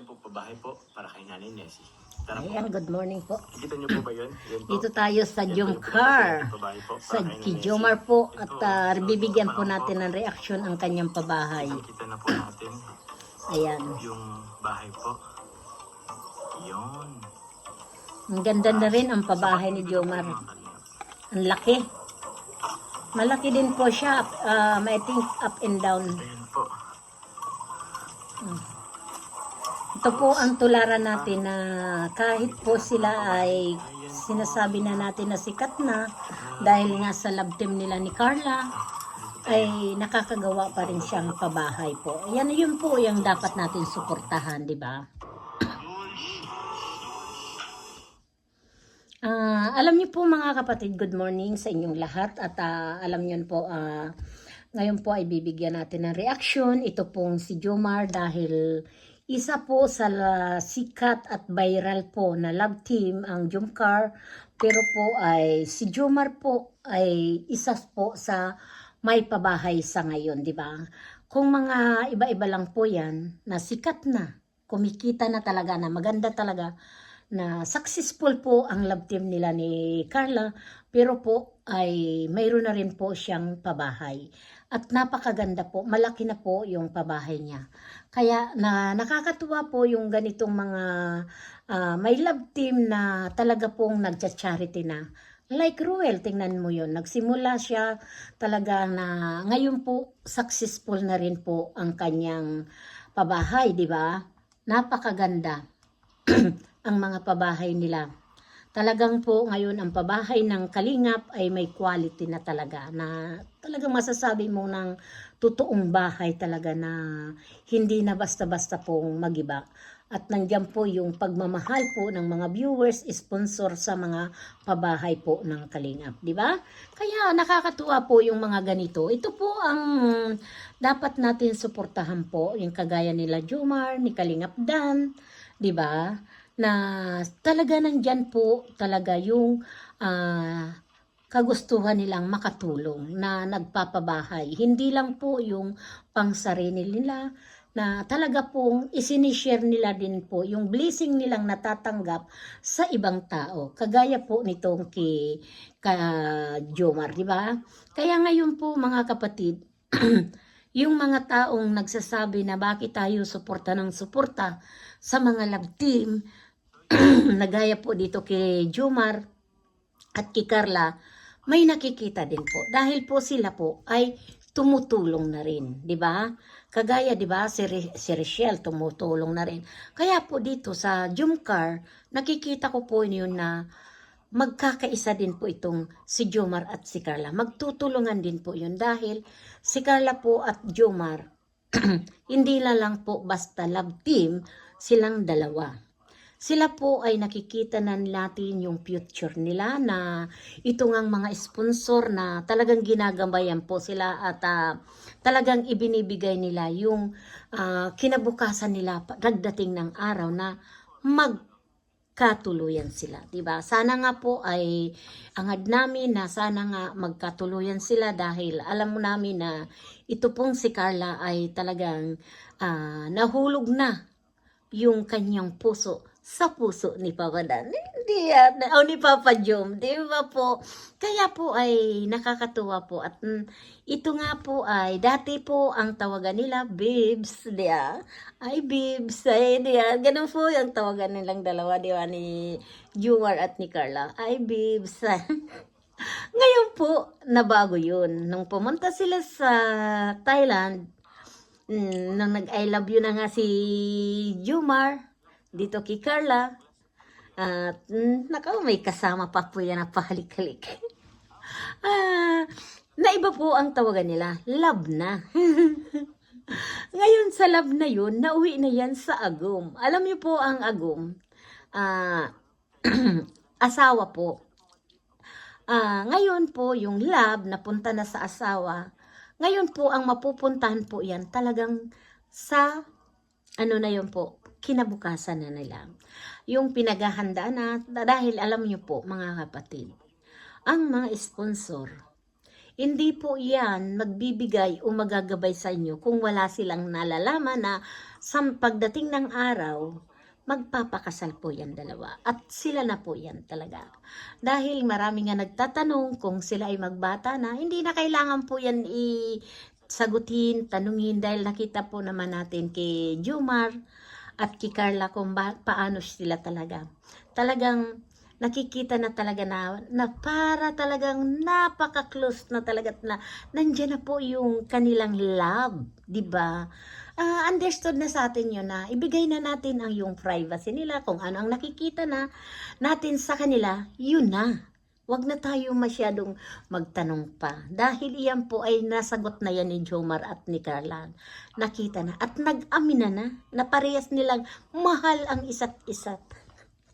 ating po pabahay po para kay Nanay Nessie. Tara po. Ayan, good morning po. Kita niyo po ba yun? Yan po. Dito tayo sa Yan po yung pabahay po para Sa kay Nanay Nessie. Jomar po at ah, bibigyan po natin ng reaksyon ang kanyang pabahay. Kita na po natin Ayan. yung bahay po. Yun. Ang ganda na rin ang pabahay ni Jomar. Ang laki. Malaki din po siya. Um, I think up and down. Ayan po. Ito po ang tularan natin na kahit po sila ay sinasabi na natin na sikat na dahil nga sa love team nila ni Carla ay nakakagawa pa rin siyang pabahay po. Yan yun po yung dapat natin suportahan, di ba? Ah, alam niyo po mga kapatid, good morning sa inyong lahat at ah, alam niyo po ah, ngayon po ay bibigyan natin ng reaction. Ito pong si Jomar dahil isa po sa sikat at viral po na love team ang Jomcar. Pero po ay si Jomar po ay isa po sa may pabahay sa ngayon, di ba? Kung mga iba-iba lang po yan na sikat na, kumikita na talaga na maganda talaga na successful po ang love team nila ni Carla pero po ay mayroon na rin po siyang pabahay at napakaganda po malaki na po yung pabahay niya kaya na nakakatuwa po yung ganitong mga ah, may love team na talaga pong nagcha-charity na. Like Ruel tingnan mo yun. Nagsimula siya talaga na ngayon po successful na rin po ang kanyang pabahay di ba? Napakaganda ang mga pabahay nila. Talagang po ngayon ang pabahay ng Kalingap ay may quality na talaga na talagang masasabi mo ng totoong bahay talaga na hindi na basta-basta pong magiba. At nandiyan po yung pagmamahal po ng mga viewers, sponsor sa mga pabahay po ng Kalingap, di ba? Kaya nakakatuwa po yung mga ganito. Ito po ang dapat natin suportahan po, yung kagaya nila Jomar, ni Kalingap Dan, di ba? Na talaga nandyan po talaga yung ah, kagustuhan nilang makatulong na nagpapabahay. Hindi lang po yung pangsarili nila na talaga pong isinishare nila din po yung blessing nilang natatanggap sa ibang tao. Kagaya po nitong kay ka Jomar, di ba? Kaya ngayon po mga kapatid, yung mga taong nagsasabi na bakit tayo suporta ng suporta sa mga love team, nagaya po dito kay Jomar at kay Carla, may nakikita din po. Dahil po sila po ay tumutulong na rin, di ba? Kagaya, di ba, si, Re- si Richelle tumutulong na rin. Kaya po dito sa Jumcar, nakikita ko po yun na magkakaisa din po itong si Jomar at si Carla. Magtutulungan din po yun dahil si Carla po at Jomar, hindi na lang po basta love team silang dalawa sila po ay nakikita na natin yung future nila na ito ngang mga sponsor na talagang ginagabayan po sila at ah, talagang ibinibigay nila yung ah, kinabukasan nila pagdating ng araw na magkatuluyan sila, 'di ba? Sana nga po ay angad namin na sana nga magkatuluyan sila dahil alam mo namin na ito pong si Carla ay talagang ah, nahulog na yung kanyang puso sa puso ni Papa Dan. Hindi yan. O ni Papa Jom. Di ba po? Kaya po ay nakakatuwa po. At mm, ito nga po ay, dati po ang tawagan nila, Bibs. Di ba? Ay, Bibs. Ay, di ba? Ganun po yung tawagan nilang dalawa, di ba? Ni Jumar at ni Carla. Ay, Bibs. Ngayon po, nabago yun. Nung pumunta sila sa Thailand, mm, nang nag-I love you na nga si Jumar, dito kay Carla, at mm, may kasama pa po yan na pahalik-halik. ah, naiba po ang tawagan nila, love na. Ngayon sa love na yun, nauwi na yan sa agum. Alam niyo po ang agum, ah, asawa po. Ah, ngayon po yung love napunta na sa asawa. Ngayon po ang mapupuntahan po yan talagang sa ano na yun po, kinabukasan na nila. Yung pinaghahandaan na dahil alam niyo po mga kapatid, ang mga sponsor, hindi po yan magbibigay o magagabay sa inyo kung wala silang nalalaman na sa pagdating ng araw, magpapakasal po yan dalawa. At sila na po yan talaga. Dahil marami nga nagtatanong kung sila ay magbata na, hindi na kailangan po yan i sagutin, tanungin dahil nakita po naman natin kay Jumar at kay Carla kung ba, paano sila talaga. Talagang nakikita na talaga na, na para talagang napaka-close na talaga na nandyan na po yung kanilang love, di ba? Ah, understood na sa atin yun na ibigay na natin ang yung privacy nila, kung ano ang nakikita na natin sa kanila, yun na. Huwag na tayo masyadong magtanong pa. Dahil iyan po ay nasagot na yan ni Jomar at ni Carla. Nakita na. At nag-amin na na, na parehas nilang mahal ang isa't isa't.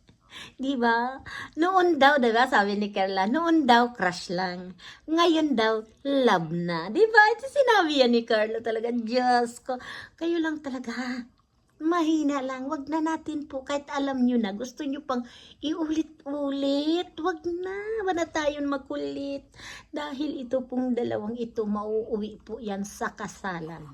Di ba? Noon daw, di ba, sabi ni Carla, noon daw crush lang. Ngayon daw, love na. Di ba? Ito sinabi yan ni Carla talaga. Diyos ko, kayo lang talaga. Mahina lang. Wag na natin po. Kahit alam nyo na, gusto nyo pang iulit-ulit. Wag na. Wag tayong makulit. Dahil ito pong dalawang ito, mauuwi po yan sa kasalan.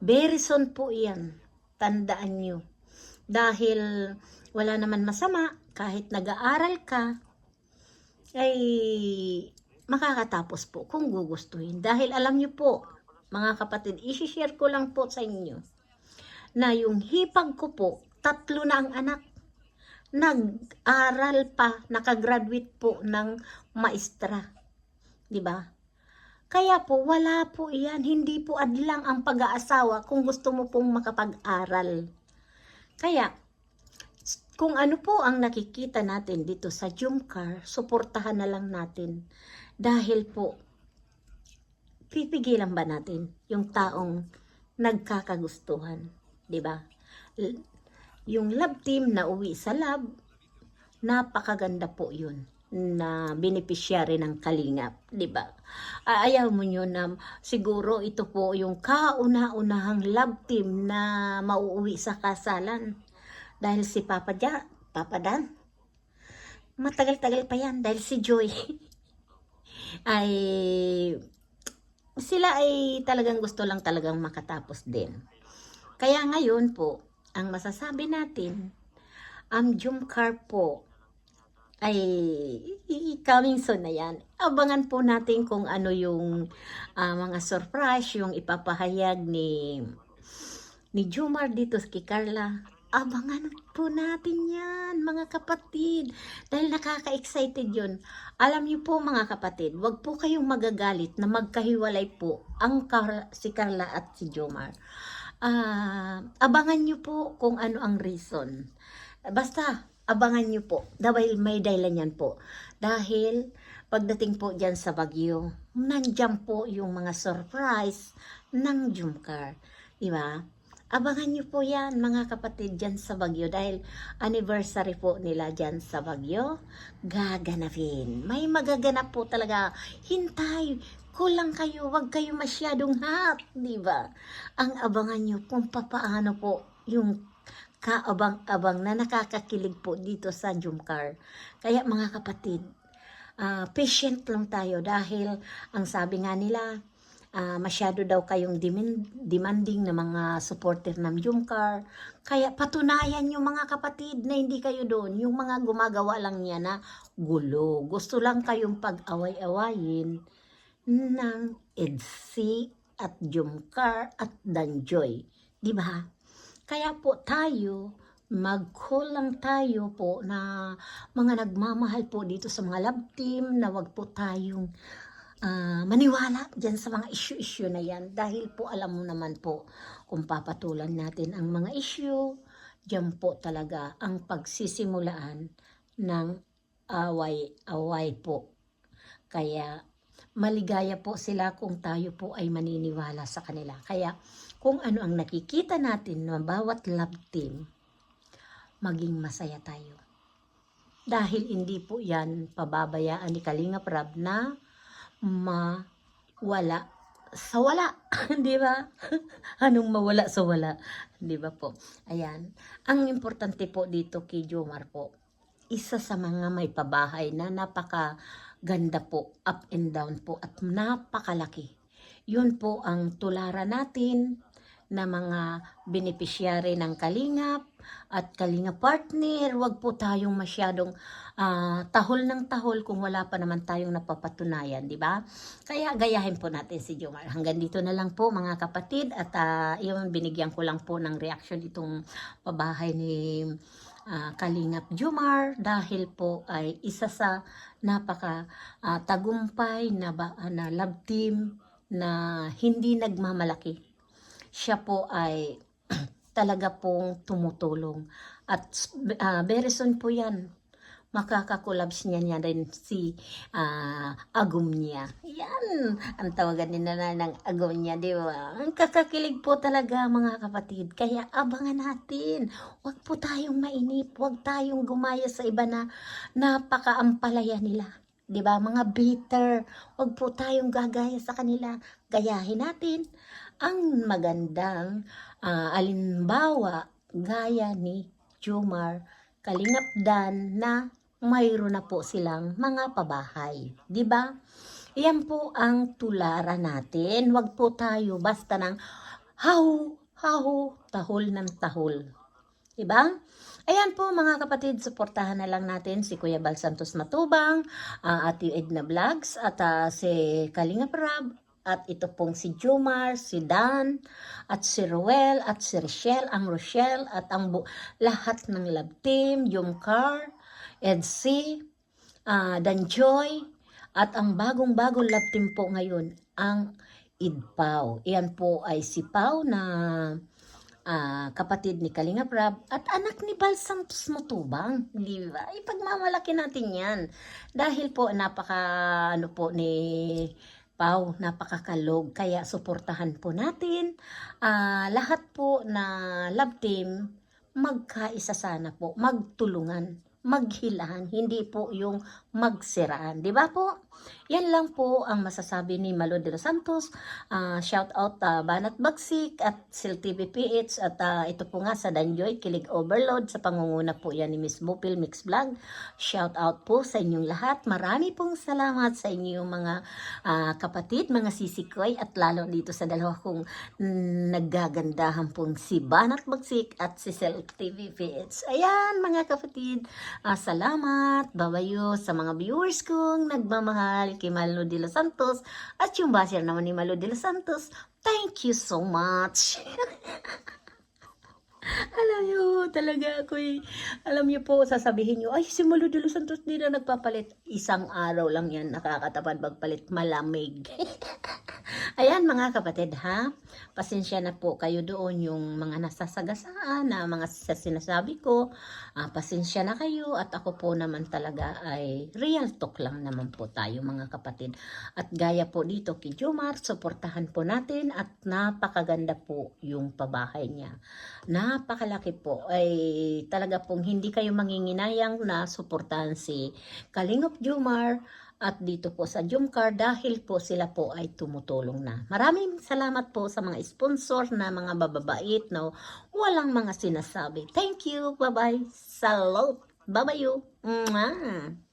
Very soon po yan. Tandaan nyo. Dahil wala naman masama kahit nag-aaral ka ay makakatapos po kung gugustuhin. Dahil alam nyo po, mga kapatid, isi-share ko lang po sa inyo na yung hipag ko po, tatlo na ang anak. Nag-aral pa, nakagraduate po ng maestra. Di ba? Kaya po, wala po yan. Hindi po adlang ang pag-aasawa kung gusto mo pong makapag-aral. Kaya, kung ano po ang nakikita natin dito sa Jumcar, suportahan na lang natin. Dahil po, pipigilan ba natin yung taong nagkakagustuhan? 'Di ba? Yung love team na uwi sa love, napakaganda po yun na beneficiary ng kalingap, 'di ba? Ayaw mo yun na siguro ito po yung kauna-unahang love team na mauuwi sa kasalan. Dahil si Papa Ja, Papa Dan, matagal-tagal pa yan dahil si Joy ay sila ay talagang gusto lang talagang makatapos din. Kaya ngayon po, ang masasabi natin, ang Jumcar po ay coming soon na yan. Abangan po natin kung ano yung ah, mga surprise, yung ipapahayag ni ni Jumar dito kay Carla. Abangan po natin yan, mga kapatid. Dahil nakaka-excited yun. Alam niyo po, mga kapatid, wag po kayong magagalit na magkahiwalay po ang Carla, si Carla at si Jomar. Ah, abangan niyo po kung ano ang reason. Basta, abangan niyo po. Dahil may dahilan yan po. Dahil, pagdating po dyan sa Baguio, nandyan po yung mga surprise ng Jumcar. Di ba? Abangan niyo po yan, mga kapatid, dyan sa Baguio. Dahil anniversary po nila dyan sa Baguio, gaganapin. May magaganap po talaga. Hintay, kulang kayo, wag kayo masyadong hot, di ba? Ang abangan niyo kung papaano po yung kaabang-abang na nakakakilig po dito sa Jumcar. Kaya mga kapatid, ah, patient lang tayo dahil ang sabi nga nila, ah, masyado daw kayong demanding na mga supporter ng Jumcar. Kaya patunayan yung mga kapatid na hindi kayo doon. Yung mga gumagawa lang niya na gulo. Gusto lang kayong pag-away-awayin ng EDSI at Jumcar at Danjoy. Di ba? Kaya po tayo, magkulang tayo po na mga nagmamahal po dito sa mga love team na wag po tayong ah, maniwala dyan sa mga issue-issue na yan dahil po alam mo naman po kung papatulan natin ang mga issue, dyan po talaga ang pagsisimulaan ng away-away po. Kaya maligaya po sila kung tayo po ay maniniwala sa kanila. Kaya kung ano ang nakikita natin na bawat love team, maging masaya tayo. Dahil hindi po yan pababayaan ni Kalinga Prab na mawala sa wala. Di ba? Anong mawala sa wala? Di ba po? Ayan. Ang importante po dito kay Jomar po, isa sa mga may pabahay na napaka ganda po, up and down po, at napakalaki. Yun po ang tularan natin na mga beneficiary ng Kalingap at Kalinga partner. Huwag po tayong masyadong ah, tahol ng tahol kung wala pa naman tayong napapatunayan, di ba? Kaya gayahin po natin si Jomar. Hanggang dito na lang po mga kapatid at ah, yun, binigyan ko lang po ng reaction itong pabahay ni ah, Kalingap Jomar dahil po ay isa sa napaka ah, tagumpay na, ba, na love team na hindi nagmamalaki. Siya po ay talaga pong tumutulong. At uh, very soon po yan, makakakolabs niya niya rin si ah, Agumnia. Yan, ang tawagan nila na ng Agumnia, di ba? Ang kakakilig po talaga mga kapatid. Kaya abangan natin. Huwag po tayong mainip. Huwag tayong gumaya sa iba na napakaampalaya nila. Di ba? Mga bitter. Huwag po tayong gagaya sa kanila. Gayahin natin ang magandang ah, alimbawa gaya ni Jumar Kalingap Dan na mayroon na po silang mga pabahay. Ba? Yan po ang tularan natin. Huwag po tayo basta ng hahu, hahu, tahol ng tahol. Diba? Ayan po mga kapatid, suportahan na lang natin si Kuya Bal Santos Matubang, uh, Ate Edna Vlogs, at ah, si Kalinga Prab, at ito pong si Jumar, si Dan, at si Ruel, at si Rochelle, ang Rochelle, at ang lahat ng love team, Jumcar, Edsy, ah Dan Joy, at ang bagong-bagong love team po ngayon, ang Idpaw. Iyan po ay si Pau na ah, kapatid ni Kalinga Prab at anak ni Bal Santos Matubang. Di ba? Ipagmamalaki natin yan. Dahil po napaka ano po ni Pau, napakakalog. Kaya suportahan po natin. Ah, lahat po na love team, magkaisa sana po. Magtulungan. Maghilahan. Hindi po yung magsiraan. Di ba po? Yan lang po ang masasabi ni Malo de los Santos. Ah, shout out ah, Banat Bagsik at Sil TV PH at ah, ito po nga sa Danjoy Kilig Overload sa pangunguna po yan ni Miss Bupil Mix Vlog. Shout out po sa inyong lahat. Marami pong salamat sa inyong mga ah, kapatid, mga sisikoy at lalo dito sa dalawa kong naggagandahan pong si Banat Bagsik at si Sil TV PH. Ayan mga kapatid, ah, salamat, babayo sa mga viewers kong nagmamahal kay Malo de los Santos at yung basir naman ni Malo de los Santos. Thank you so much. alam niyo, talaga ako alam niyo po, sasabihin niyo, ay si Malo de los Santos di na nagpapalit. Isang araw lang yan, nakakatapad magpalit, malamig. Ayan mga kapatid ha, pasensya na po kayo doon yung mga nasasagasaan na mga sa sinasabi ko. Ah, pasensya na kayo at ako po naman talaga ay real talk lang naman po tayo mga kapatid. At gaya po dito kay Jomar, suportahan po natin at napakaganda po yung pabahay niya. Napakalaki po ay talaga pong hindi kayo manginginayang na suportahan si Kalingop Jomar at dito po sa Jumcar dahil po sila po ay tumutulong na. Maraming salamat po sa mga sponsor na mga bababait na walang mga sinasabi. Thank you. Bye-bye. Salute. Bye-bye you. Mwah.